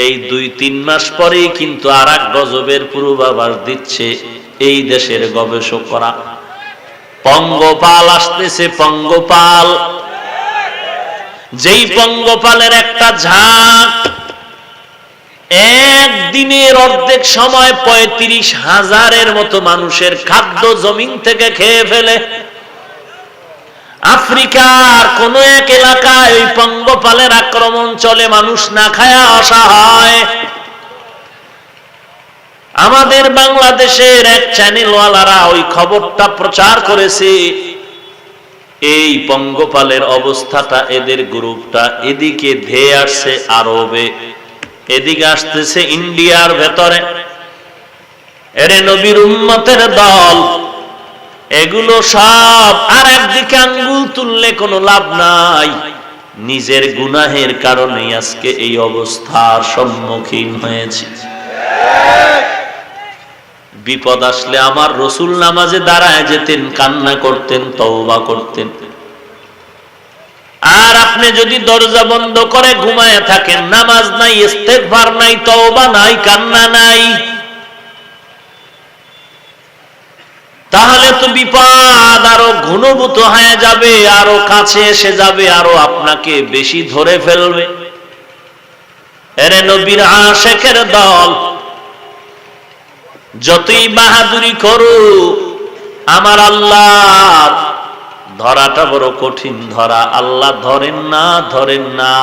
এই দুই তিন মাস পরেই কিন্তু আর এক গজবের পূর্বাভাস দিচ্ছে এই দেশের গবেষকরা। পঙ্গপাল আসতেছে, পঙ্গপাল। যেই পঙ্গপালের একটা ঝাঁক, একদিনের অর্ধেক সময় পঁয়ত্রিশ হাজারের মতো মানুষের খাদ্য জমিন থেকে খেয়ে ফেলে। আফ্রিকার কোন এক এলাকায় ওই পঙ্গপালের আক্রমণ চলে, মানুষ না খায়া অসহায়। আমাদের বাংলাদেশের এক চ্যানেলওয়ালারা ওই খবরটা প্রচার করেছে, এই পঙ্গপালের অবস্থাটা এদের গ্রুপটা, এদিকে ধেয়ে আসছে আরবে, এদিকে আসতেছে ইন্ডিয়ার ভেতরে। এরে নবীর উম্মতের দল এগুলো সব আর একদিকে আঙ্গুল তুললে কোনো লাভ নাই। নিজের গুনাহের কারণে আজকে এই অবস্থার সম্মুখীন হয়েছে। বিপদ আসলে আমার রসুল নামাজে দাঁড়ায় যেতেন, কান্না করতেন, তওবা করতেন। আর আপনি যদি দরজা বন্ধ করে ঘুমায় থাকেন, নামাজ নাই, ইস্তেগফার নাই, তওবা নাই, কান্না নাই তাহলে তো বিপদ আরও ঘনীভূত হয়ে যাবে, আরও কাছে এসে যাবে, আরও আপনাকে বেশি ধরে ফেলবে। এরে নবীর আশেখের দল, যতই বাহাদুরি করু আমার আল্লাহ, ধরাটা বড় কঠিন ধরা। আল্লাহ ধরেন না ধরেন না।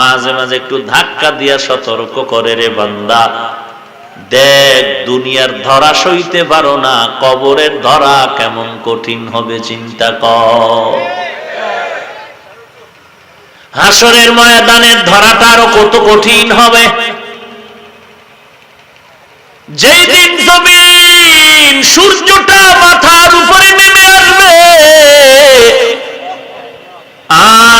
মাঝে মাঝে একটু ধাক্কা দিয়া সতর্ক করে রে বান্দা। দেখ, দুনিয়ার ধরা সইতে পারো না, কবরের ধরা কেমন কঠিন হবে চিন্তা কর। ময়দানের ধরাটা আরও কত কঠিন হবে। যেই দিন জমিন সূর্যটা মাথার উপরে নেমে আসবে,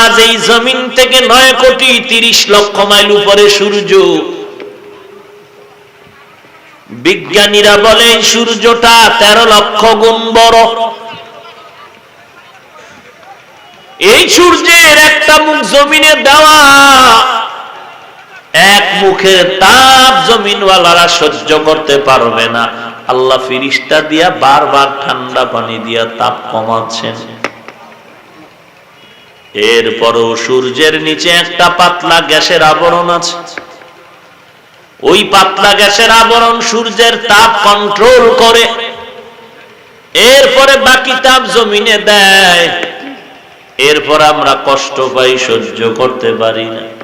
আজ এই জমিন থেকে নয় কোটি তিরিশ লক্ষ মাইল উপরে সূর্য বিজ্ঞানীরা বলে, সূর্যটা তেরো লক্ষ গুণ বড়। এই সূর্যের একটা মুখ জমিনে দেওয়া, এক মুখের তাপ জমিনওয়ালারা সহ্য করতে পারবে না। আল্লাহ ফিরিস্তা দিয়া বারবার ঠান্ডা পানি দিয়া তাপ কমাচ্ছেন। এরপরও সূর্যের নিচে একটা পাতলা গ্যাসের আবরণ আছে। ওই পাতলা গ্যাসের আবরণ সূর্যের তাপ কন্ট্রোল করে। এরপরে বাকি তাপ জমিনে দেয়। এরপর আমরা কষ্ট পাই, সহ্য করতে পারি না।